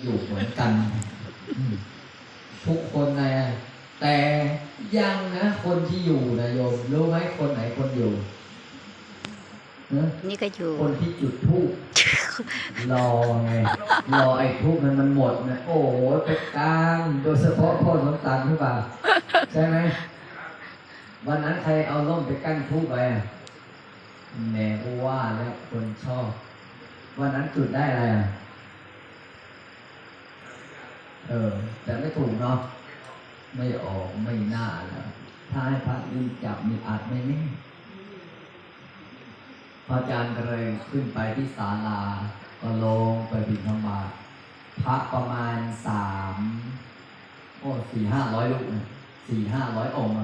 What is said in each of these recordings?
อยู่เหมือนกันอืมทุกคนนะแต่ยังนะคนที่อยู่นะโยมรู้ไหมคนไหนคนอยู่เนอะนี่ก็อยู่ คนที่จุดทูบรอไงรอไอ้ทูบมันมันหมดนะโอ้โหไปกลางโดยเฉพาะพ่อสมตันหรือเปล่าใช่ไหมวันนั้นใครเอาล่มไปกั้นทูบไปอะแหมกูว่าแล้วคนชอบ วันนั้นจุดได้อะไรอะ เออ แต่ไม่ถูกเนาะไม่ออกไม่น่าแล้วถ้าให้พระยืนจับมีอาจไม่แน่งพระอาจารย์ก็เลยขึ้นไปที่ศาลาก็ลงไปบิณฑบาตพระประมาณสามโอ้สี่ห้าร้อยลูกสี่ห้าร้อยองค์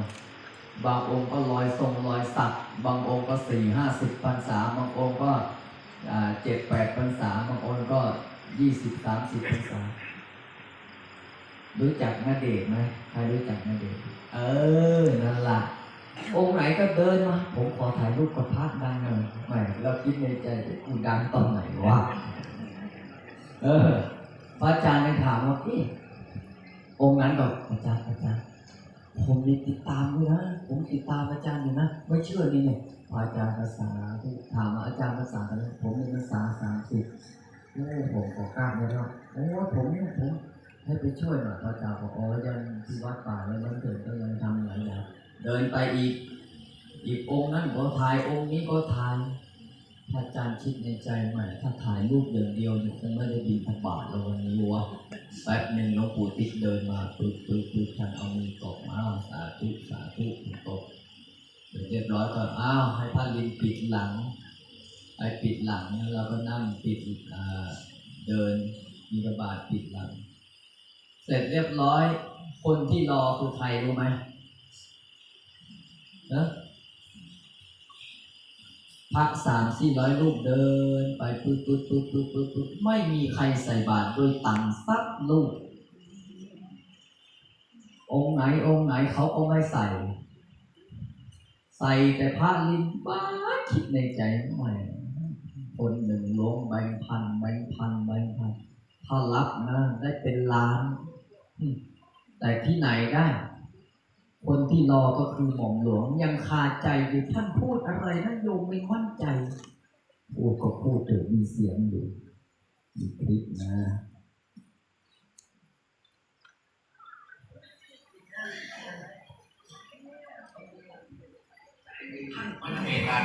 บางองค์ก็ลอยทรงลอยสักบางองค์ก็สี่ห้าสิบพรรษาบางองค์ก็เจ็ดแปดพรรษาบางองค์ก็ยี่สิบสามสิบพรรษา รู้จักนาเดชน์ไหมใครรู้จักนาเดชน์เออ นั่นล่ะ องค์ไหนก็เดินมา ผมขอถ่ายรูปกับพระดังหน่อยแหมเราคิดในใจกูดังตอนไหนวะ เออ พระอาจารย์เลยถามว่าพี่องค์นั้นบอกอาจารย์อาจารย์ ผมมีติดตามด้วยนะ ผมติดตามอาจารย์อยู่นะ ไม่เชื่อนี่เนี่ยพระอาจารย์ภาษาที่ถามว่าอาจารย์ภาษาอะไรผมเป็นภาษาสามสิบโอ้ผมขอกล้าเลยครับโอ้ผมเนี่ยผม ให้ไปช่วยหน่อยพระอาจาบอกอ๋อยังที่วัดป่าแล้วยังเกิดก็ยังทำหลายอย่างเดินไปอีก อีกองค์นั้นก็ถ่ายองค์นี้ก็ถ่ายพระอาจารย์คิดในใจใหม่ ถ้าถ่ายรูปอย่างเดียวเนี่ยคงไม่ได้บินทบาทแล้ววันนี้วะแป๊บหนึ่งหลวงปู่ติ๊กเดินมาปึ๊บปึ๊บปึ๊บท่านเอามือตบอ้าสาธุสาธุตบเสร็จเรียบร้อยก็อ้าวให้พระลินปิดหลังไอ้ปิดหลังเราก็นั่งปิดเดินมีกระบาดปิดหลัง เสร็จเรียบร้อย คนที่รอคือใครรู้ไหมนะพระสามสี่ร้อยรูปเดิน ไปปึ๊บปึ๊บปึ๊บปึ๊บปึ๊บปึ๊บไม่มีใครใส่บาตรด้วยตังสักลูก องค์ไหนองค์ไหนเขาก็ไม่ใส่ ใส่แต่พระลินบ้าคิดในใจไม่คนหนึ่งล้วงแบงพันแบงพันแบงพันถ้ารับนะได้เป็นล้าน แต่ที่ไหนได้ คนที่รอก็คือหม่อมหลวงยังคาใจอยู่ท่านพูดอะไรท่านโยมไม่มั่นใจ พูดก็พูดเถอะมีเสียงอยู่มีคลิปนะมันเมตตา